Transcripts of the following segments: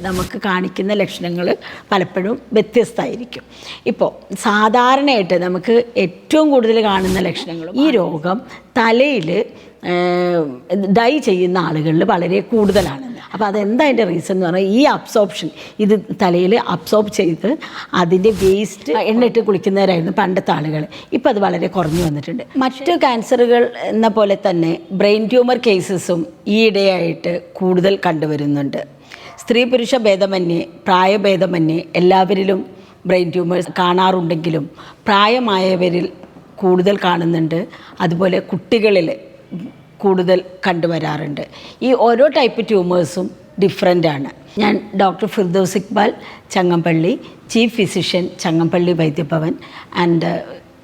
നമുക്ക് കാണിക്കുന്ന ലക്ഷണങ്ങൾ പലപ്പോഴും വ്യത്യസ്തമായിരിക്കും. ഇപ്പോൾ സാധാരണയായിട്ട് നമുക്ക് ഏറ്റവും കൂടുതൽ കാണുന്ന ലക്ഷണങ്ങൾ ഈ രോഗം തലയിൽ ഡൈ ചെയ്യുന്ന ആളുകളിൽ വളരെ കൂടുതലാണ്. അപ്പോൾ അതെന്താ അതിന്റെ റീസൺ എന്ന് പറഞ്ഞാൽ ഈ അബ്സോർപ്ഷൻ ഇത് തലയിൽ അബ്സോർബ് ചെയ്ത് അതിന്റെ വേസ്റ്റ് എണ്ണിട്ട് കുളിക്കുന്നവരായിരുന്നു പണ്ടത്തെ ആളുകൾ ഇപ്പം അത് വളരെ കുറഞ്ഞു വന്നിട്ടുണ്ട്. മറ്റ് ക്യാൻസറുകൾ എന്ന പോലെ തന്നെ ബ്രെയിൻ ട്യൂമർ കേസസും ഈയിടെയായിട്ട് കൂടുതൽ കണ്ടുവരുന്നുണ്ട്. സ്ത്രീ പുരുഷ ഭേദമന്യേ പ്രായഭേദമന്യേ എല്ലാവരിലും ബ്രെയിൻ ട്യൂമേഴ്സ് കാണാറുണ്ടെങ്കിലും പ്രായമായവരിൽ കൂടുതൽ കാണുന്നുണ്ട്. അതുപോലെ കുട്ടികളിൽ കൂടുതൽ കണ്ടുവരാറുണ്ട്. ഈ ഓരോ ടൈപ്പ് ട്യൂമേഴ്സും ഡിഫറെന്റ് ആണ്. ഞാൻ doctor Firdous Iqbal Changampally chief physician Changampally Vaidyabhavan and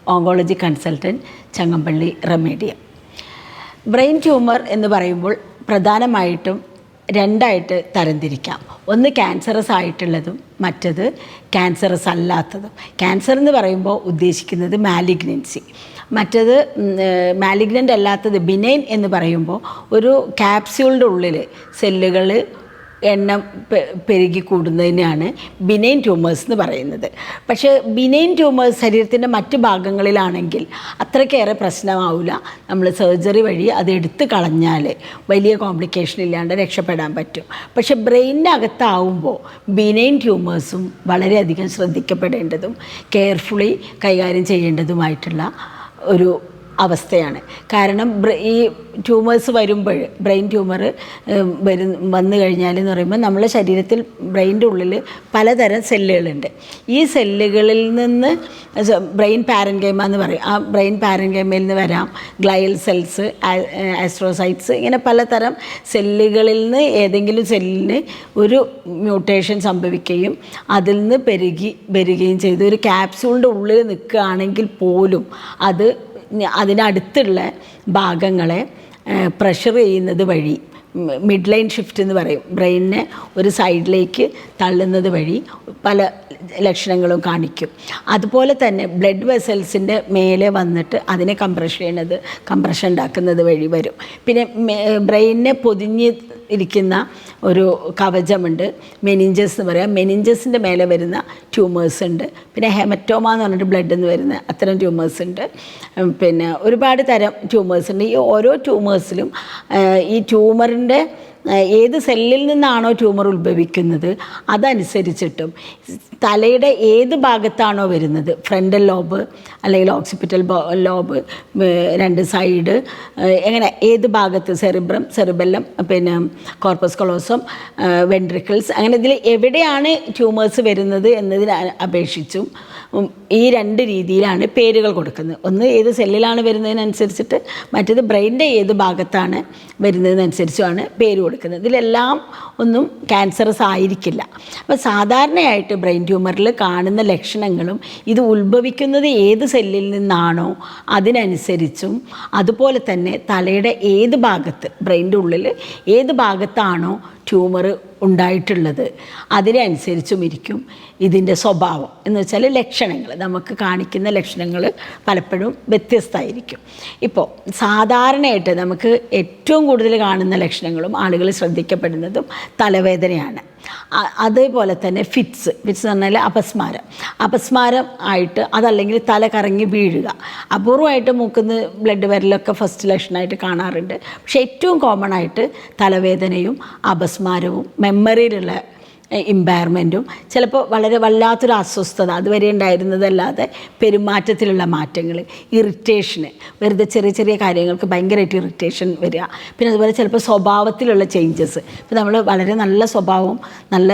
oncology consultant Changampally Remedium. Brain tumour എന്ന് പറയുമ്പോൾ പ്രധാനമായിട്ടും രണ്ടായിട്ട് തരംതിരിക്കാം. ഒന്ന് ക്യാൻസറസ് ആയിട്ടുള്ളതും മറ്റത് ക്യാൻസറസ് അല്ലാത്തതും. ക്യാൻസർ എന്ന് പറയുമ്പോൾ ഉദ്ദേശിക്കുന്നത് മാലിഗ്നൻസി മറ്റത് മാലിഗ്നന്റ് അല്ലാത്തത് ബിനൈൻ എന്ന് പറയുമ്പോൾ ഒരു ക്യാപ്സ്യൂളിന്റെ ഉള്ളിൽ സെല്ലുകൾ എണ്ണം പെരുകി കൂടുന്നതിനാണ് ബിനൈൻ ട്യൂമേഴ്സ് എന്ന് പറയുന്നത്. പക്ഷേ ബിനൈൻ ട്യൂമേഴ്സ് ശരീരത്തിന്റെ മറ്റ് ഭാഗങ്ങളിലാണെങ്കിൽ അത്രയ്ക്കേറെ പ്രശ്നമാവില്ല നമ്മൾ സർജറി വഴി അത് എടുത്തു കളഞ്ഞാൽ വലിയ കോംപ്ലിക്കേഷൻ ഇല്ലാണ്ട് രക്ഷപ്പെടാൻ പറ്റും. പക്ഷേ അകത്താവുമ്പോൾ ബിനൈൻ ട്യൂമേഴ്സും വളരെയധികം ശ്രദ്ധിക്കപ്പെടേണ്ടതും കെയർഫുള്ളി കൈകാര്യം ചെയ്യേണ്ടതുമായിട്ടുള്ള ഒരു അവസ്ഥയാണ്. കാരണം ഈ ട്യൂമേഴ്സ് വരുമ്പോൾ ബ്രെയിൻ ട്യൂമർ വരു വന്നു കഴിഞ്ഞാൽ എന്ന് പറയുമ്പോൾ നമ്മളെ ശരീരത്തിൽ ബ്രെയിന്റെ ഉള്ളിൽ പലതരം സെല്ലുകളുണ്ട്. ഈ സെല്ലുകളിൽ നിന്ന് ബ്രെയിൻ പാരൻകൈമ എന്ന് പറയും. ആ ബ്രെയിൻ പാരൻകൈമയിൽ നിന്ന് വരാം. ഗ്ലയൽ സെൽസ് ആസ്ട്രോസൈറ്റ്സ് ഇങ്ങനെ പലതരം സെല്ലുകളിൽ നിന്ന് ഏതെങ്കിലും സെല്ലിന് ഒരു മ്യൂട്ടേഷൻ സംഭവിക്കുകയും അതിൽ നിന്ന് പെരുകി വരികയും ചെയ്ത് ഒരു ക്യാപ്സ്യൂളിന്റെ ഉള്ളിൽ നിൽക്കുകയാണെങ്കിൽ പോലും അത് അതിനടുത്തുള്ള ഭാഗങ്ങളെ പ്രഷർ ചെയ്യുന്നത് വഴി. മിഡ് ലൈൻ ഷിഫ്റ്റ് എന്ന് പറയും. ബ്രെയിനിനെ ഒരു സൈഡിലേക്ക് തള്ളുന്നത് വഴി പല ലക്ഷണങ്ങളും കാണിക്കും. അതുപോലെ തന്നെ ബ്ലഡ് വെസൽസിന്റെ മേലെ വന്നിട്ട് അതിനെ കംപ്രഷൻ ചെയ്യണത് കംപ്രഷൻ ഉണ്ടാക്കുന്നത് വഴി വരും. പിന്നെ ബ്രെയിനിനെ പൊതിഞ്ഞ് ഇരിക്കുന്ന ഒരു കവചമുണ്ട്. മെനിഞ്ചസ് എന്ന് പറയാം. മെനിഞ്ചസിന്റെ മേലെ വരുന്ന ട്യൂമേഴ്സ് ഉണ്ട്. പിന്നെ ഹെമറ്റോമ എന്ന് പറഞ്ഞിട്ട് ബ്ലഡ് എന്ന് വരുന്ന അത്തരം ട്യൂമേഴ്സ് ഉണ്ട്. പിന്നെ ഒരുപാട് തരം ട്യൂമേഴ്സ് ഉണ്ട്. ഈ ഓരോ ട്യൂമേഴ്സിലും ഈ ട്യൂമറിന്റെ ഏത് സെല്ലിൽ നിന്നാണോ ട്യൂമർ ഉത്ഭവിക്കുന്നത്? അതനുസരിച്ചിട്ടും തലയുടെ ഏത് ഭാഗത്താണോ വരുന്നത്? ഫ്രണ്ടൽ ലോബ് അല്ലെങ്കിൽ ഓക്സിപിറ്റൽ ലോബ് രണ്ട് സൈഡ് എങ്ങനെ ഏത് ഭാഗത്ത്? സെറിബ്രം സെറിബെല്ലം പിന്നെ കോർപ്പസ് കൊളോസം വെൻട്രിക്കിൾസ് അങ്ങനെ ഇതിൽ എവിടെയാണ് ട്യൂമേഴ്സ് വരുന്നത് എന്നതിന് അപേക്ഷിച്ചും ഈ രണ്ട് രീതിയിലാണ് പേരുകൾ കൊടുക്കുന്നത്. ഒന്ന് ഏത് സെല്ലിലാണ് വരുന്നതിനനുസരിച്ചിട്ട് മറ്റേത് ബ്രെയിനിന്റെ ഏത് ഭാഗത്താണ് വരുന്നതിനനുസരിച്ചുമാണ് പേര് കൊടുക്കുന്നത്. ഇതിലെല്ലാം ഒന്നും ക്യാൻസറസ് ആയിരിക്കില്ല. അപ്പോൾ സാധാരണയായിട്ട് ബ്രെയിൻ ട്യൂമറിൽ കാണുന്ന ലക്ഷണങ്ങളും ഇത് ഉത്ഭവിക്കുന്നത് ഏത് സെല്ലിൽ നിന്നാണോ അതിനനുസരിച്ചും അതുപോലെ തന്നെ തലയുടെ ഏത് ഭാഗത്ത് ബ്രെയിന്റെ ഉള്ളിൽ ഏത് ഭാഗത്താണോ ട്യൂമർ ഉണ്ടായിട്ടുള്ളത് അതിനനുസരിച്ചും ഇരിക്കും ഇതിന്റെ സ്വഭാവം. എന്ന് വെച്ചാൽ ലക്ഷണങ്ങൾ നമുക്ക് കാണിക്കുന്ന ലക്ഷണങ്ങൾ പലപ്പോഴും വ്യത്യസ്തമായിരിക്കും. ഇപ്പോൾ സാധാരണയായിട്ട് നമുക്ക് ഏറ്റവും കൂടുതൽ കാണുന്ന ലക്ഷണങ്ങളും ആളുകൾ ശ്രദ്ധിക്കപ്പെടുന്നതും തലവേദനയാണ്. അതേപോലെ തന്നെ ഫിറ്റ്സ് ഫിറ്റ്സ് എന്ന് പറഞ്ഞാൽ അപസ്മാരം. അപസ്മാരം ആയിട്ട് അതല്ലെങ്കിൽ തല കറങ്ങി വീഴുക. അപൂർവമായിട്ട് മൂക്കുന്ന ബ്ലഡ് വരലൊക്കെ ഫസ്റ്റ് ലക്ഷണമായിട്ട് കാണാറുണ്ട്. പക്ഷേ ഏറ്റവും കോമൺ ആയിട്ട് തലവേദനയും അപസ്മാരവും മെമ്മറിയിലുള്ള ഇമ്പയർമെന്റും ചിലപ്പോൾ വളരെ വല്ലാത്തൊരു അസ്വസ്ഥത അതുവരെ ഉണ്ടായിരുന്നതല്ലാതെ പെരുമാറ്റത്തിലുള്ള മാറ്റങ്ങൾ ഇറിറ്റേഷന് വെറുതെ ചെറിയ ചെറിയ കാര്യങ്ങൾക്ക് ഭയങ്കരമായിട്ട് ഇറിറ്റേഷൻ വരിക. പിന്നെ അതുപോലെ ചിലപ്പോൾ സ്വഭാവത്തിലുള്ള ചേഞ്ചസ് ഇപ്പോൾ നമ്മൾ വളരെ നല്ല സ്വഭാവം നല്ല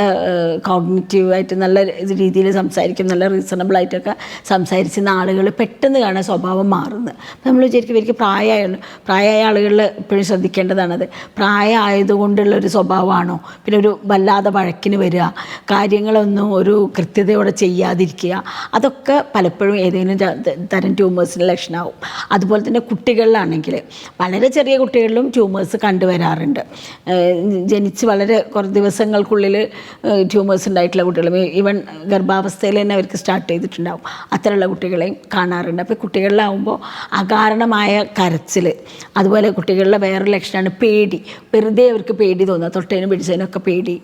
കോഗ്നിറ്റീവായിട്ട് നല്ല രീതിയിൽ സംസാരിക്കും നല്ല റീസണബിളായിട്ടൊക്കെ സംസാരിച്ചിരുന്ന ആളുകൾ പെട്ടെന്ന് കാണാൻ സ്വഭാവം മാറുന്നത് അപ്പോൾ നമ്മൾ വിചാരിക്കും ഇവർക്ക് പ്രായമായ പ്രായമായ ആളുകളിൽ എപ്പോഴും ശ്രദ്ധിക്കേണ്ടതാണത്. പ്രായമായതുകൊണ്ടുള്ള ഒരു സ്വഭാവമാണോ? പിന്നെ ഒരു വല്ലാതെ വഴക്കിന് വരിക. കാര്യങ്ങളൊന്നും ഒരു കൃത്യതയോടെ ചെയ്യാതിരിക്കുക. അതൊക്കെ പലപ്പോഴും ഏതെങ്കിലും തരം ട്യൂമേഴ്സിന്റെ ലക്ഷണമാവും. അതുപോലെ തന്നെ കുട്ടികളിലാണെങ്കിൽ വളരെ ചെറിയ കുട്ടികളിലും ട്യൂമേഴ്സ് കണ്ടുവരാറുണ്ട്. ജനിച്ച് വളരെ കുറേ ദിവസങ്ങൾക്കുള്ളിൽ ട്യൂമേഴ്സ് ഉണ്ടായിട്ടുള്ള കുട്ടികളും ഈവൻ ഗർഭാവസ്ഥയിൽ തന്നെ അവർക്ക് സ്റ്റാർട്ട് ചെയ്തിട്ടുണ്ടാവും. അത്തരമുള്ള കുട്ടികളെയും കാണാറുണ്ട്. അപ്പോൾ കുട്ടികളിലാവുമ്പോൾ അകാരണമായ കരച്ചിൽ അതുപോലെ കുട്ടികളിലെ വേറൊരു ലക്ഷണമാണ് പേടി. വെറുതെ അവർക്ക് പേടി തോന്നുക. തൊട്ടതിനും പിടിച്ചതിനൊക്കെ പേടി.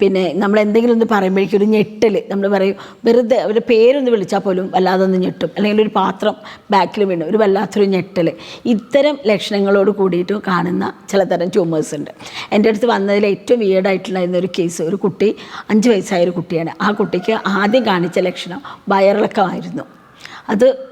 പിന്നെ നമ്മൾ എന്തെങ്കിലും ഒന്ന് പറയുമ്പോഴേക്കും ഒരു ഞെട്ടൽ നമ്മൾ പറയും വെറുതെ അവരുടെ പേരൊന്ന് വിളിച്ചാൽ പോലും വല്ലാതെ ഒന്ന് ഞെട്ടും. അല്ലെങ്കിൽ ഒരു പാത്രം ബാക്കിൽ വീണു. ഒരു വല്ലാത്തൊരു ഞെട്ടൽ ഇത്തരം ലക്ഷണങ്ങളോട് കൂടിയിട്ട് കാണുന്ന ചിലതരം ട്യൂമേഴ്സ് ഉണ്ട്. എന്റെ അടുത്ത് വന്നതിൽ ഏറ്റവും വീടായിട്ടുണ്ടായിരുന്ന ഒരു കേസ് ഒരു കുട്ടി അഞ്ച് വയസ്സായ ഒരു കുട്ടിയാണ്. ആ കുട്ടിക്ക് ആദ്യം കാണിച്ച ലക്ഷണം വയറിളക്കമായിരുന്നു അത്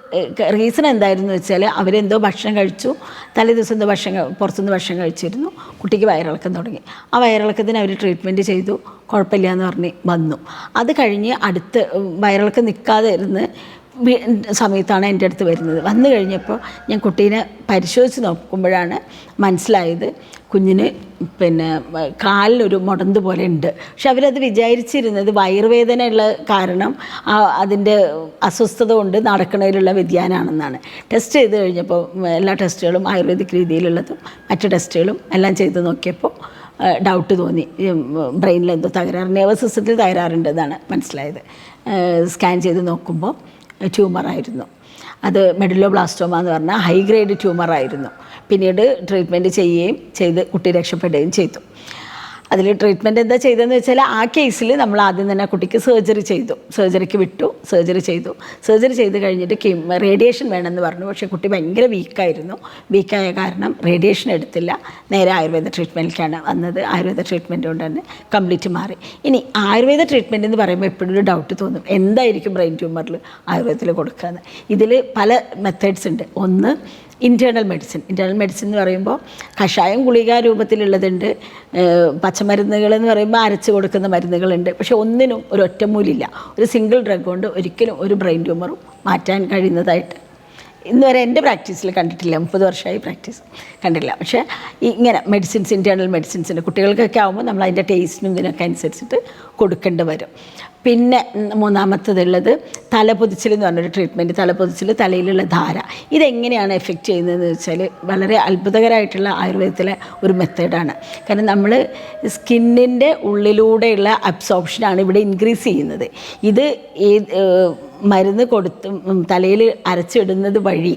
റീസൺ എന്തായിരുന്നു വെച്ചാൽ അവരെന്തോ ഭക്ഷണം കഴിച്ചു. തലേ ദിവസം എന്തോ ഭക്ഷണം പുറത്തുനിന്ന് ഭക്ഷണം കഴിച്ചിരുന്നു. കുട്ടിക്ക് വയറിളക്കം തുടങ്ങി. ആ വയറിളക്കത്തിന് അവർ ട്രീറ്റ്മെന്റ് ചെയ്തു. കുഴപ്പമില്ല എന്ന് പറഞ്ഞ് വന്നു. അത് കഴിഞ്ഞ് അടുത്ത് വയറിളക്കം നിൽക്കാതെ ഇരുന്ന് സമയത്താണ് എന്റെ അടുത്ത് വരുന്നത്. വന്നു കഴിഞ്ഞപ്പോൾ ഞാൻ കുട്ടീനെ പരിശോധിച്ച് നോക്കുമ്പോഴാണ് മനസ്സിലായത് കുഞ്ഞിന് പിന്നെ കാലിനൊരു മുടന്ത് പോലെ ഉണ്ട്. പക്ഷെ അവരത് വിചാരിച്ചിരുന്നത് വയറുവേദന ഉള്ള കാരണം അതിന്റെ അസ്വസ്ഥത കൊണ്ട് നടക്കുന്നതിലുള്ള വ്യതിയാനമാണെന്നാണ് ടെസ്റ്റ് ചെയ്ത് കഴിഞ്ഞപ്പോൾ എല്ലാ ടെസ്റ്റുകളും ആയുർവേദിക് രീതിയിലുള്ളതും മറ്റു ടെസ്റ്റുകളും എല്ലാം ചെയ്ത് നോക്കിയപ്പോൾ ഡൗട്ട് തോന്നി. ബ്രെയിനിൽ എന്തോ തകരാറ് നെർവസ് സിസ്റ്റത്തിൽ തകരാറുണ്ടെന്നാണ് മനസ്സിലായത്. സ്കാൻ ചെയ്ത് നോക്കുമ്പോൾ ട്യൂമറായിരുന്നു. അത് മെഡിലോ ബ്ലാസ്റ്റോമ എന്ന് പറഞ്ഞാൽ ഹൈ ഗ്രേഡ് ട്യൂമറായിരുന്നു പിന്നീട് ട്രീറ്റ്മെന്റ് ചെയ്യുകയും ചെയ്ത് കുട്ടി രക്ഷപ്പെടുകയും ചെയ്തു. അതിൽ ട്രീറ്റ്മെന്റ് എന്താ ചെയ്തതെന്ന് വെച്ചാൽ ആ കേസിൽ നമ്മൾ ആദ്യം തന്നെ കുട്ടിക്ക് സർജറി ചെയ്തു. സർജറിക്ക് വിട്ടു. സർജറി ചെയ്തു. സർജറി ചെയ്ത് കഴിഞ്ഞിട്ട് കീം റേഡിയേഷൻ വേണമെന്ന് പറഞ്ഞു. പക്ഷേ കുട്ടി ഭയങ്കര വീക്കായിരുന്നു വീക്കായ കാരണം റേഡിയേഷൻ എടുത്തില്ല. നേരെ ആയുർവേദ ട്രീറ്റ്മെന്റിലേക്കാണ് വന്നത്. ആയുർവേദ ട്രീറ്റ്മെന്റ് കൊണ്ട് തന്നെ കംപ്ലീറ്റ് മാറി. ഇനി ആയുർവേദ ട്രീറ്റ്മെന്റ് എന്ന് പറയുമ്പോൾ എപ്പോഴും ഒരു ഡൗട്ട് തോന്നും. എന്തായിരിക്കും ബ്രെയിൻ ട്യൂമറിൽ ആയുർവേദത്തിൽ കൊടുക്കുക ഇതിൽ പല മെത്തേഡ്സ് ഉണ്ട്. ഒന്ന് ഇന്റേർണൽ മെഡിസിൻ ഇന്റേർണൽ മെഡിസിൻ എന്ന് പറയുമ്പോൾ കഷായം ഗുളിക രൂപത്തിലുള്ളതുണ്ട്. പച്ചമരുന്നുകൾ എന്ന് പറയുമ്പോൾ അരച്ച് കൊടുക്കുന്ന മരുന്നുകളുണ്ട്. പക്ഷേ ഒന്നിനും ഒരു ഒറ്റമൂലില്ല. ഒരു സിംഗിൾ ഡ്രഗ് കൊണ്ട് ഒരിക്കലും ഒരു ബ്രെയിൻ ട്യൂമറും മാറ്റാൻ കഴിയുന്നതായിട്ട്. ഇന്ന് വരെ എന്റെ പ്രാക്ടീസിൽ കണ്ടിട്ടില്ല. മുപ്പത് വർഷമായി പ്രാക്ടീസ് കണ്ടില്ല പക്ഷേ ഇങ്ങനെ മെഡിസിൻസ് ഇന്റേർണൽ മെഡിസിൻസിന്റെ കുട്ടികൾക്കൊക്കെ ആകുമ്പോൾ നമ്മൾ അതിന്റെ ടേസ്റ്റിനും ഇതിനൊക്കെ അനുസരിച്ചിട്ട് കൊടുക്കേണ്ടി വരും. പിന്നെ മൂന്നാമത്തതുള്ളത് തലപൊതിച്ചിൽ എന്ന് പറഞ്ഞൊരു ട്രീറ്റ്മെന്റ് തലപൊതിച്ചിൽ തലയിലുള്ള ധാര. ഇതെങ്ങനെയാണ് എഫക്റ്റ് ചെയ്യുന്നതെന്ന് വെച്ചാൽ വളരെ അത്ഭുതകരമായിട്ടുള്ള ആയുർവേദത്തിലെ ഒരു മെത്തേഡാണ് കാരണം നമ്മൾ സ്കിന്നിന്റെ ഉള്ളിലൂടെയുള്ള അബ്സോർപ്ഷനാണ് ഇവിടെ ഇൻക്രീസ് ചെയ്യുന്നത്. ഇത് ഏത് മരുന്ന് കൊടുത്ത് തലയിൽ അരച്ചിടുന്നത് വഴി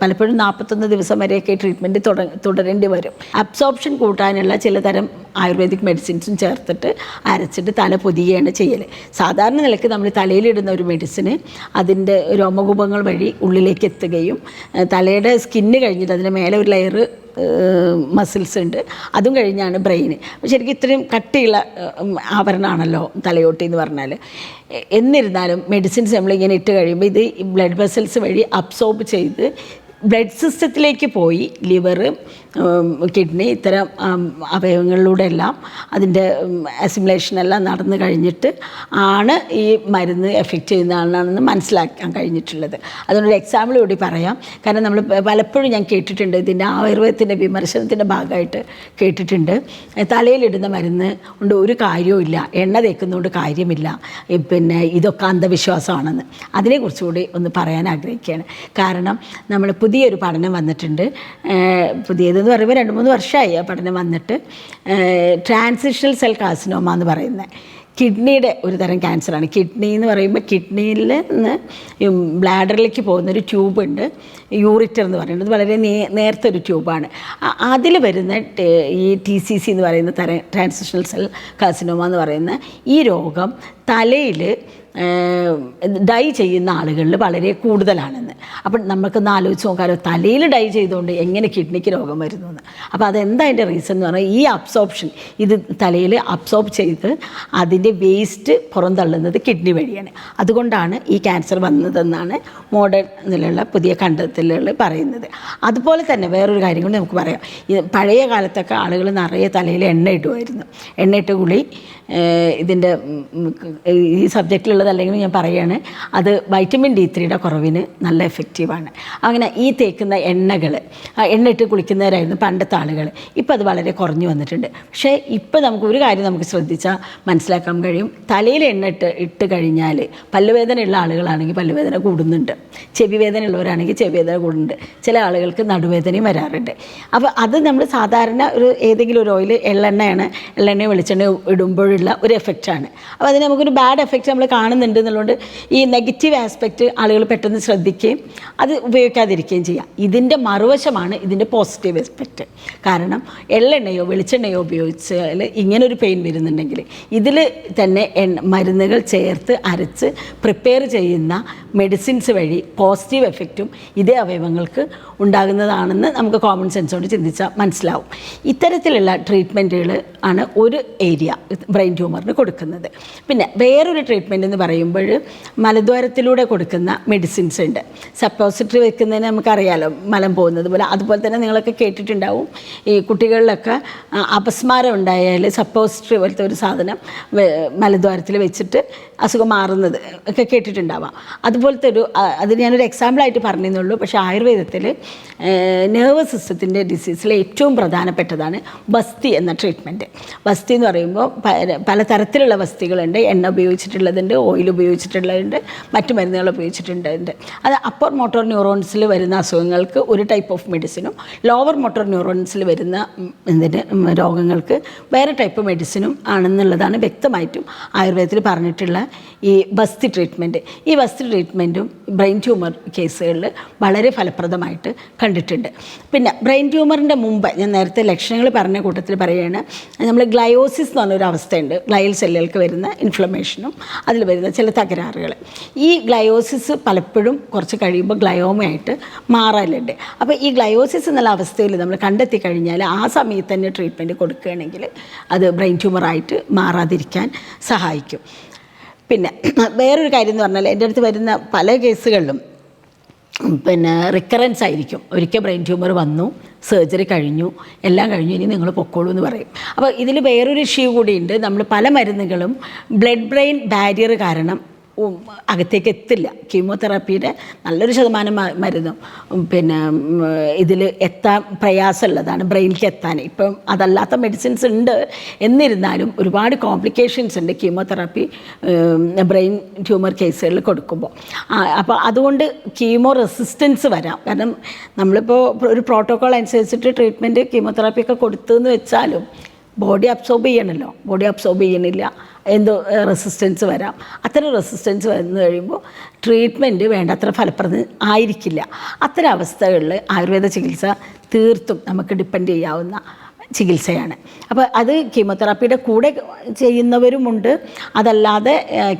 പലപ്പോഴും നാൽപ്പത്തൊന്ന് ദിവസം വരെയൊക്കെ ട്രീറ്റ്മെന്റ് തുട തുടരേണ്ടി വരും. അബ്സോർപ്ഷൻ കൂട്ടാനുള്ള ചിലതരം ആയുർവേദിക് മെഡിസിൻസും ചേർത്തിട്ട് അരച്ചിട്ട് തല പൊതിയാണ് ചെയ്യൽ സാധാരണ നിലയ്ക്ക് നമ്മൾ തലയിലിടുന്ന ഒരു മെഡിസിന് അതിന്റെ രോമകൂപങ്ങൾ വഴി ഉള്ളിലേക്ക് എത്തുകയും തലയുടെ സ്കിന്ന് കഴിഞ്ഞിട്ട് അതിന് മേലെ ഒരു ലെയർ മസിൽസ് ഉണ്ട്. അതും കഴിഞ്ഞാണ് ബ്രെയിന് ശരിക്കും ഇത്രയും കട്ടിയുള്ള ആവരണമാണല്ലോ തലയോട്ടി എന്ന് പറഞ്ഞാൽ എന്നിരുന്നാലും മെഡിസിൻസ് നമ്മളിങ്ങനെ ഇട്ട് കഴിയുമ്പോൾ ഇത് ബ്ലഡ് വെസൽസ് വഴി അബ്സോർബ് ചെയ്ത് ബ്ലഡ് സിസ്റ്റത്തിലേക്ക് പോയി ലിവർ കിഡ്നി ഇത്തരം അവയവങ്ങളിലൂടെയെല്ലാം അതിന്റെ അസിമുലേഷനെല്ലാം നടന്നു കഴിഞ്ഞിട്ട് ആണ് ഈ മരുന്ന് എഫക്റ്റ് ചെയ്യുന്നതാണെന്ന് മനസ്സിലാക്കാൻ കഴിഞ്ഞിട്ടുള്ളത്. അതുകൊണ്ടൊരു എക്സാമ്പിൾ കൂടി പറയാം. കാരണം നമ്മൾ പലപ്പോഴും ഞാൻ കേട്ടിട്ടുണ്ട് ഇതിന്റെ ആയുർവേദത്തിന്റെ വിമർശനത്തിന്റെ ഭാഗമായിട്ട് കേട്ടിട്ടുണ്ട്. തലയിലിടുന്ന മരുന്ന് കൊണ്ട് ഒരു കാര്യവുമില്ല എണ്ണ തേക്കുന്നതുകൊണ്ട് കാര്യമില്ല പിന്നെ ഇതൊക്കെ അന്ധവിശ്വാസമാണെന്ന്. അതിനെക്കുറിച്ച് കൂടി ഒന്ന് പറയാൻ ആഗ്രഹിക്കുകയാണ്. കാരണം നമ്മൾ പുതിയൊരു പഠനം വന്നിട്ടുണ്ട്. ഏഹ് പുതിയതെന്ന് പറയുമ്പോൾ രണ്ട് മൂന്ന് വർഷമായി ആ പഠനം വന്നിട്ട് ട്രാൻസിഷണൽ സെൽ കാസിനോമ എന്ന് പറയുന്നത്. കിഡ്നിയുടെ ഒരു തരം ക്യാൻസറാണ് കിഡ്നി എന്ന് പറയുമ്പോൾ കിഡ്നിയിൽ നിന്ന് ബ്ലാഡറിലേക്ക് പോകുന്നൊരു ട്യൂബ് ഉണ്ട്. യൂറിറ്റർ എന്ന് പറയുന്നത്. വളരെ നേ നേർത്ത ഒരു ട്യൂബാണ് അതിൽ വരുന്ന ഈ ടി സി സി എന്ന് പറയുന്ന തരം ട്രാൻസിഷണൽ സെൽ കാസിനോമ എന്ന് പറയുന്ന ഈ രോഗം തലയിൽ ഡൈ ചെയ്യുന്ന ആളുകളിൽ വളരെ കൂടുതലാണെന്ന്. അപ്പം നമുക്കൊന്ന് ആലോചിച്ച് നോക്കാമല്ലോ തലയിൽ ഡൈ ചെയ്തുകൊണ്ട് എങ്ങനെ കിഡ്നിക്ക് രോഗം വരുന്നു എന്ന് അപ്പോൾ അതെന്താ അതിന്റെ റീസൺ എന്ന് പറഞ്ഞാൽ ഈ അബ്സോർപ്ഷൻ ഇത് തലയിൽ അബ്സോർബ് ചെയ്ത് അതിന്റെ വേസ്റ്റ് പുറന്തള്ളുന്നത് കിഡ്നി വഴിയാണ്. അതുകൊണ്ടാണ് ഈ ക്യാൻസർ വന്നതെന്നാണ് മോഡേൺ നിലുള്ള പുതിയ കണ്ടെത്തലുകൾ പറയുന്നത്. അതുപോലെ തന്നെ വേറൊരു കാര്യം കൂടി നമുക്ക് പറയാം. പഴയ കാലത്തൊക്കെ ആളുകൾ നിറയെ തലയിൽ എണ്ണ ഇടുമായിരുന്നു. എണ്ണയിട്ട് കുളി ഏഹ് ഇതിന്റെ ഈ സബ്ജക്റ്റിലുള്ളത് അല്ലെങ്കിൽ ഞാൻ പറയുകയാണ് അത് വൈറ്റമിൻ ഡി ത്രീയുടെ കുറവിന് നല്ല എഫക്റ്റീവാണ് അങ്ങനെ ഈ തേക്കുന്ന എണ്ണകൾ എണ്ണ ഇട്ട് കുളിക്കുന്നവരായിരുന്നു പണ്ടത്തെ ആളുകൾ ഇപ്പോൾ അത് വളരെ കുറഞ്ഞു വന്നിട്ടുണ്ട്. പക്ഷേ ഇപ്പോൾ നമുക്ക് ഒരു കാര്യം നമുക്ക് ശ്രദ്ധിച്ചാൽ മനസ്സിലാക്കാൻ കഴിയും. തലയിൽ എണ്ണ ഇട്ട് ഇട്ട് കഴിഞ്ഞാൽ പല്ലുവേദനയുള്ള ആളുകളാണെങ്കിൽ പല്ലുവേദന കൂടുന്നുണ്ട്. ചെവി വേദന ഉള്ളവരാണെങ്കിൽ ചെവി വേദന കൂടുന്നുണ്ട്. ചില ആളുകൾക്ക് നടുവേദനയും വരാറുണ്ട്. അപ്പോൾ അത് നമ്മൾ സാധാരണ ഒരു ഏതെങ്കിലും ഒരു ഓയിൽ എള്ളെണ്ണയാണ് എള്ളെണ്ണയോ വെളിച്ചെണ്ണയോ ഇടുമ്പോഴുള്ള ഒരു എഫക്റ്റാണ് അപ്പോൾ അതിന് നമുക്കൊരു ബാഡ് എഫക്റ്റ് നമ്മൾ കാണുന്നുണ്ട് എന്നുള്ളതുകൊണ്ട് ഈ നെഗറ്റീവ് ആസ്പെക്റ്റ് ആളുകൾ പെട്ടെന്ന് ശ്രദ്ധിക്കുകയും അത് ഉപയോഗിക്കാതിരിക്കുകയും ചെയ്യാം. ഇതിന്റെ മറുവശമാണ് ഇതിന്റെ പോസിറ്റീവ് എസ്പെക്റ്റ് കാരണം എള്ളെണ്ണയോ വെളിച്ചെണ്ണയോ ഉപയോഗിച്ചാൽ ഇങ്ങനൊരു പെയിൻ വരുന്നുണ്ടെങ്കിൽ ഇതിൽ തന്നെ എണ്ണ മരുന്നുകൾ ചേർത്ത് അരച്ച് പ്രിപ്പയർ ചെയ്യുന്ന മെഡിസിൻസ് വഴി പോസിറ്റീവ് എഫക്റ്റും ഇതേ അവയവങ്ങൾക്ക് ഉണ്ടാകുന്നതാണെന്ന് നമുക്ക് കോമൺ സെൻസോട് ചിന്തിച്ചാൽ മനസ്സിലാവും. ഇത്തരത്തിലുള്ള ട്രീറ്റ്മെന്റുകൾ ആണ് ഒരു ഏരിയ ബ്രെയിൻ ട്യൂമറിന് കൊടുക്കുന്നത്. പിന്നെ വേറൊരു ട്രീറ്റ്മെന്റ് എന്ന് പറയുമ്പോൾ മലദ്വാരത്തിലൂടെ കൊടുക്കുന്ന മെഡിസിൻസ് ഉണ്ട്. സപ്പോസിറ്ററി വെക്കുന്നതിന് നമുക്കറിയാലോ മലം പോകുന്നത് പോലെ. അതുപോലെ തന്നെ നിങ്ങളൊക്കെ കേട്ടിട്ടുണ്ടാവും ഈ കുട്ടികളിലൊക്കെ അപസ്മാരം ഉണ്ടായാൽ സപ്പോസിറ്ററി പോലത്തെ ഒരു സാധനം മലദ്വാരത്തിൽ വെച്ചിട്ട് അസുഖം മാറുന്നത് ഒക്കെ കേട്ടിട്ടുണ്ടാവാം. അതുപോലത്തെ ഒരു അത് ഞാനൊരു എക്സാമ്പിളായിട്ട് പറഞ്ഞെന്നുള്ളൂ. പക്ഷേ ആയുർവേദത്തിൽ നെർവസ് സിസ്റ്റത്തിന്റെ ഡിസീസിലെ ഏറ്റവും പ്രധാനപ്പെട്ടതാണ് വസ്തി എന്ന ട്രീറ്റ്മെന്റ് വസ്തി എന്ന് പറയുമ്പോൾ പല തരത്തിലുള്ള വസ്തികളുണ്ട്. എണ്ണ ഉപയോഗിച്ചിട്ടുള്ളതുണ്ട് ഓയിൽ ഉപയോഗിച്ചിട്ടുള്ളതുണ്ട് മറ്റു മരുന്നുകൾ ഉപയോഗിച്ചിട്ടുണ്ട് അത് അപ്പർ മോട്ടോർ ന്യൂറോൺസിൽ വരുന്ന അസുഖങ്ങൾക്ക് ഒരു ടൈപ്പ് ഓഫ് മെഡിസിനും ലോവർ മോട്ടോർ ന്യൂറോൺസിൽ വരുന്ന എന്തിന് രോഗങ്ങൾക്ക് വേറെ ടൈപ്പ് മെഡിസിനും ആണെന്നുള്ളതാണ് വ്യക്തമായിട്ടും ആയുർവേദത്തിൽ പറഞ്ഞിട്ടുള്ള ഈ ബസ്തി ട്രീറ്റ്മെന്റ് ഈ ബസ്തി ട്രീറ്റ്മെന്റും ബ്രെയിൻ ട്യൂമർ കേസുകളിൽ വളരെ ഫലപ്രദമായിട്ട് കണ്ടിട്ടുണ്ട്. പിന്നെ ബ്രെയിൻ ട്യൂമറിന്റെ മുമ്പ് ഞാൻ നേരത്തെ ലക്ഷണങ്ങൾ പറഞ്ഞ കൂട്ടത്തിൽ പറയുകയാണ് നമ്മൾ ഗ്ലയോസിസ് എന്ന് പറഞ്ഞൊരു അവസ്ഥയുണ്ട് ഗ്ലയൽ സെല്ലുകൾക്ക് വരുന്ന ഇൻഫ്ലമേഷനും അതിൽ വരുന്ന ചില തകരാറുകൾ ഈ ഗ്ലയോസിസ് പലപ്പോഴും കുറച്ച് കഴിയുമ്പോൾ ഗ്ലയോമയായിട്ട് മാറലുണ്ട് അപ്പോൾ ഈ ഗ്ലയോസിസ് എന്നുള്ള അവസ്ഥയിൽ നമ്മൾ കണ്ടെത്തി കഴിഞ്ഞാൽ ആ സമയത്ത് തന്നെ ട്രീറ്റ്മെന്റ് കൊടുക്കുകയാണെങ്കിൽ അത് ബ്രെയിൻ ട്യൂമറായിട്ട് മാറാതിരിക്കാൻ സഹായിക്കും. പിന്നെ വേറൊരു കാര്യം എന്ന് പറഞ്ഞാൽ എന്റെ അടുത്ത് വരുന്ന പല കേസുകളിലും പിന്നെ റിക്കറൻസ് ആയിരിക്കും. ഒരിക്കൽ ബ്രെയിൻ ട്യൂമർ വന്നു സർജറി കഴിഞ്ഞു എല്ലാം കഴിഞ്ഞു ഇനി നിങ്ങൾ പൊക്കോളൂ എന്ന് പറയും. അപ്പോൾ ഇതിൽ വേറൊരു ഇഷ്യൂ കൂടിയുണ്ട് നമ്മൾ പല മരുന്നുകളും ബ്ലഡ് ബ്രെയിൻ ബാരിയർ കാരണം അകത്തേക്ക് എത്തില്ല. കീമോതെറാപ്പിയുടെ നല്ലൊരു ശതമാനം മരുന്നും. പിന്നെ ഇതിൽ എത്താൻ പ്രയാസമുള്ളതാണ്. ബ്രെയിനിലേക്ക് എത്താൻ. ഇപ്പം അതല്ലാത്ത മെഡിസിൻസ് ഉണ്ട്. എന്നിരുന്നാലും ഒരുപാട് കോംപ്ലിക്കേഷൻസ് ഉണ്ട് കീമോതെറാപ്പി ബ്രെയിൻ ട്യൂമർ കേസുകളിൽ കൊടുക്കുമ്പോൾ. അപ്പോൾ അതുകൊണ്ട് കീമോ റെസിസ്റ്റൻസ് വരാം. കാരണം നമ്മളിപ്പോൾ ഒരു പ്രോട്ടോക്കോൾ അനുസരിച്ചിട്ട് ട്രീറ്റ്മെന്റ് കീമോതെറാപ്പിയൊക്കെ കൊടുത്തു എന്ന് വെച്ചാലും ബോഡി അബ്സോർബ് ചെയ്യണമല്ലോ ബോഡി അബ്സോർബ് ചെയ്യണില്ല. എന്തോ റെസിസ്റ്റൻസ് വരാം. അത്തരം റെസിസ്റ്റൻസ് വന്നു കഴിയുമ്പോൾ ട്രീറ്റ്മെന്റ് വേണ്ടത്ര ഫലപ്രദം ആയിരിക്കില്ല. അത്തരം അവസ്ഥകളിൽ ആയുർവേദ ചികിത്സ തീർത്തും നമുക്ക് ഡിപ്പെൻഡ് ചെയ്യാവുന്ന ചികിത്സയാണ്. അപ്പോൾ അത് കീമോതെറാപ്പിയുടെ കൂടെ ചെയ്യുന്നവരുമുണ്ട്. അതല്ലാതെ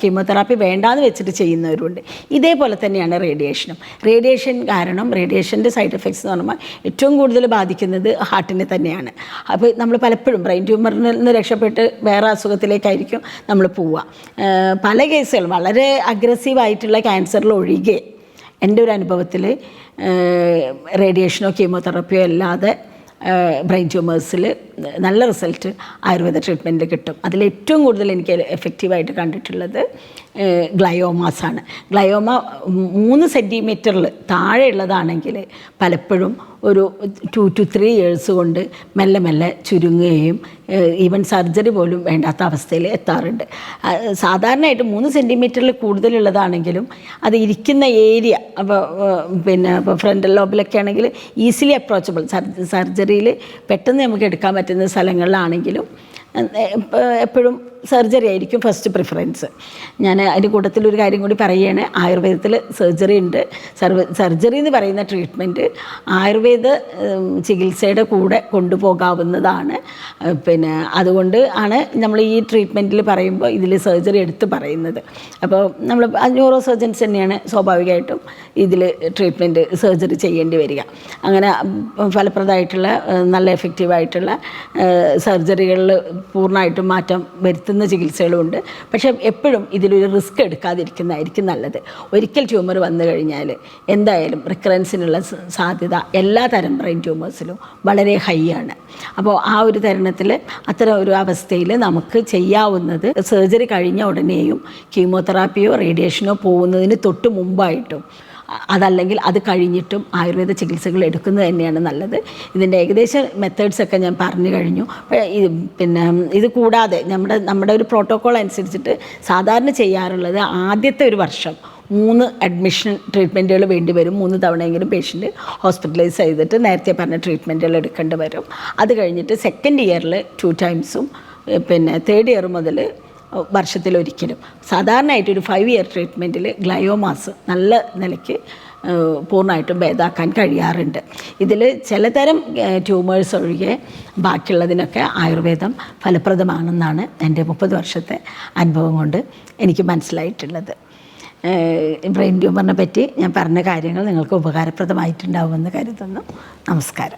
കീമോതെറാപ്പി വേണ്ടാന്ന് വെച്ചിട്ട് ചെയ്യുന്നവരുമുണ്ട്. ഇതേപോലെ തന്നെയാണ് റേഡിയേഷനും. റേഡിയേഷൻ കാരണം റേഡിയേഷന്റെ സൈഡ് എഫക്ട്സ് എന്ന് പറഞ്ഞാൽ ഏറ്റവും കൂടുതൽ ബാധിക്കുന്നത് ഹാർട്ടിനെ തന്നെയാണ്. അപ്പോൾ നമ്മൾ പലപ്പോഴും ബ്രെയിൻ ട്യൂമറിൽ നിന്ന് രക്ഷപ്പെട്ട് വേറെ അസുഖത്തിലേക്കായിരിക്കും നമ്മൾ പോവുക. പല കേസുകൾ വളരെ അഗ്രസീവായിട്ടുള്ള ക്യാൻസറിൽ ഒഴികെ എന്റെ ഒരു അനുഭവത്തിൽ റേഡിയേഷനോ കീമോതെറാപ്പിയോ അല്ലാതെ ബ്രെയിൻ ട്യൂമേഴ്സിൽ നല്ല റിസൾട്ട് ആയുർവേദ ട്രീറ്റ്മെന്റിൽ കിട്ടും. അതിൽ ഏറ്റവും കൂടുതൽ എനിക്ക് എഫക്റ്റീവായിട്ട് കണ്ടിട്ടുള്ളത് ഗ്ലയോമാസ് ആണ് ഗ്ലയോമ മൂന്ന് സെന്റിമീറ്ററിൽ താഴെയുള്ളതാണെങ്കിൽ പലപ്പോഴും ഒരു ടു ടു ത്രീ ഇയേഴ്സ് കൊണ്ട് മെല്ലെ മെല്ലെ ചുരുങ്ങുകയും ഈവൻ സർജറി പോലും വേണ്ടാത്ത അവസ്ഥയിൽ എത്താറുണ്ട്. സാധാരണയായിട്ട് മൂന്ന് സെന്റിമീറ്ററിൽ കൂടുതലുള്ളതാണെങ്കിലും അത് ഇരിക്കുന്ന ഏരിയ അപ്പോൾ പിന്നെ ഇപ്പോൾ ഫ്രണ്ടൽ ലോബിലൊക്കെ ആണെങ്കിൽ ഈസിലി അപ്രോച്ചബിൾ. സർജറിയിൽ പെട്ടെന്ന് നമുക്ക് എടുക്കാൻ പറ്റുന്ന സ്ഥലങ്ങളിലാണെങ്കിലും എപ്പോഴും സർജറി ആയിരിക്കും ഫസ്റ്റ് പ്രിഫറൻസ്. ഞാൻ അതിന്റെ കൂട്ടത്തിൽ ഒരു കാര്യം കൂടി പറയുകയാണ്. ആയുർവേദത്തിൽ സർജറി ഉണ്ട്. സർവ സർജറി എന്ന് പറയുന്ന ട്രീറ്റ്മെന്റ് ആയുർവേദ ചികിത്സയുടെ കൂടെ കൊണ്ടുപോകാവുന്നതാണ്. പിന്നെ അതുകൊണ്ട് ആണ് നമ്മൾ ഈ ട്രീറ്റ്മെന്റിൽ പറയുമ്പോൾ ഇതിൽ സർജറി എടുത്ത് പറയുന്നത്. അപ്പോൾ നമ്മൾ ന്യൂറോ സർജൻസ് തന്നെയാണ് സ്വാഭാവികമായിട്ടും ഇതിൽ ട്രീറ്റ്മെന്റ് സർജറി ചെയ്യേണ്ടി വരിക. അങ്ങനെ ഫലപ്രദമായിട്ടുള്ള നല്ല എഫക്റ്റീവായിട്ടുള്ള സർജറികളിൽ പൂർണമായിട്ടും മാറ്റം വരുത്തുന്ന ചികിത്സകളുമുണ്ട്. പക്ഷേ എപ്പോഴും ഇതിലൊരു റിസ്ക് എടുക്കാതിരിക്കുന്നതായിരിക്കും നല്ലത്. ഒരിക്കൽ ട്യൂമർ വന്നു കഴിഞ്ഞാൽ എന്തായാലും റിക്കറൻസിനുള്ള സാധ്യത എല്ലാ തരം ബ്രെയിൻ ട്യൂമേഴ്സിലും വളരെ ഹൈ ആണ് അപ്പോൾ ആ ഒരു തരുണത്തിൽ അത്തരം ഒരു അവസ്ഥയിൽ നമുക്ക് ചെയ്യാവുന്നത് സർജറി കഴിഞ്ഞ ഉടനെയും കീമോതെറാപ്പിയോ റേഡിയേഷനോ പോകുന്നതിന് തൊട്ട് മുമ്പായിട്ടും അതല്ലെങ്കിൽ അത് കഴിഞ്ഞിട്ടും ആയുർവേദ ചികിത്സകൾ എടുക്കുന്നത് തന്നെയാണ് നല്ലത്. ഇതിന്റെ ഏകദേശ മെത്തേഡ്സൊക്കെ ഞാൻ പറഞ്ഞു കഴിഞ്ഞു. ഇത് പിന്നെ ഇത് കൂടാതെ നമ്മുടെ നമ്മുടെ ഒരു പ്രോട്ടോക്കോൾ അനുസരിച്ചിട്ട് സാധാരണ ചെയ്യാറുള്ളത് ആദ്യത്തെ ഒരു വർഷം മൂന്ന് അഡ്മിഷൻ ട്രീറ്റ്മെന്റുകൾ വേണ്ടി വരും. മൂന്ന് തവണയെങ്കിലും പേഷ്യന്റ് ഹോസ്പിറ്റലൈസ് ചെയ്തിട്ട് നേരത്തെ പറഞ്ഞ ട്രീറ്റ്മെന്റുകൾ എടുക്കേണ്ടി വരും. അത് കഴിഞ്ഞിട്ട് സെക്കൻഡ് ഇയറിൽ ടു ടൈംസും പിന്നെ തേർഡ് ഇയർ മുതൽ വർഷത്തിലൊരിക്കലും. സാധാരണയായിട്ട് ഒരു ഫൈവ് ഇയർ ട്രീറ്റ്മെന്റിൽ ഗ്ലയോമാസ് നല്ല നിലയ്ക്ക് പൂർണമായിട്ടും ഭേദാക്കാൻ കഴിയാറുണ്ട്. ഇതിൽ ചിലതരം ട്യൂമേഴ്സ് ഒഴികെ ബാക്കിയുള്ളതിനൊക്കെ ആയുർവേദം ഫലപ്രദമാണെന്നാണ് എന്റെ മുപ്പത് വർഷത്തെ അനുഭവം കൊണ്ട് എനിക്ക് മനസ്സിലായിട്ടുള്ളത്. ബ്രെയിൻ ട്യൂമറിനെ പറ്റി ഞാൻ പറഞ്ഞ കാര്യങ്ങൾ നിങ്ങൾക്ക് ഉപകാരപ്രദമായിട്ടുണ്ടാവുമെന്ന് കരുതുന്നു. നമസ്കാരം.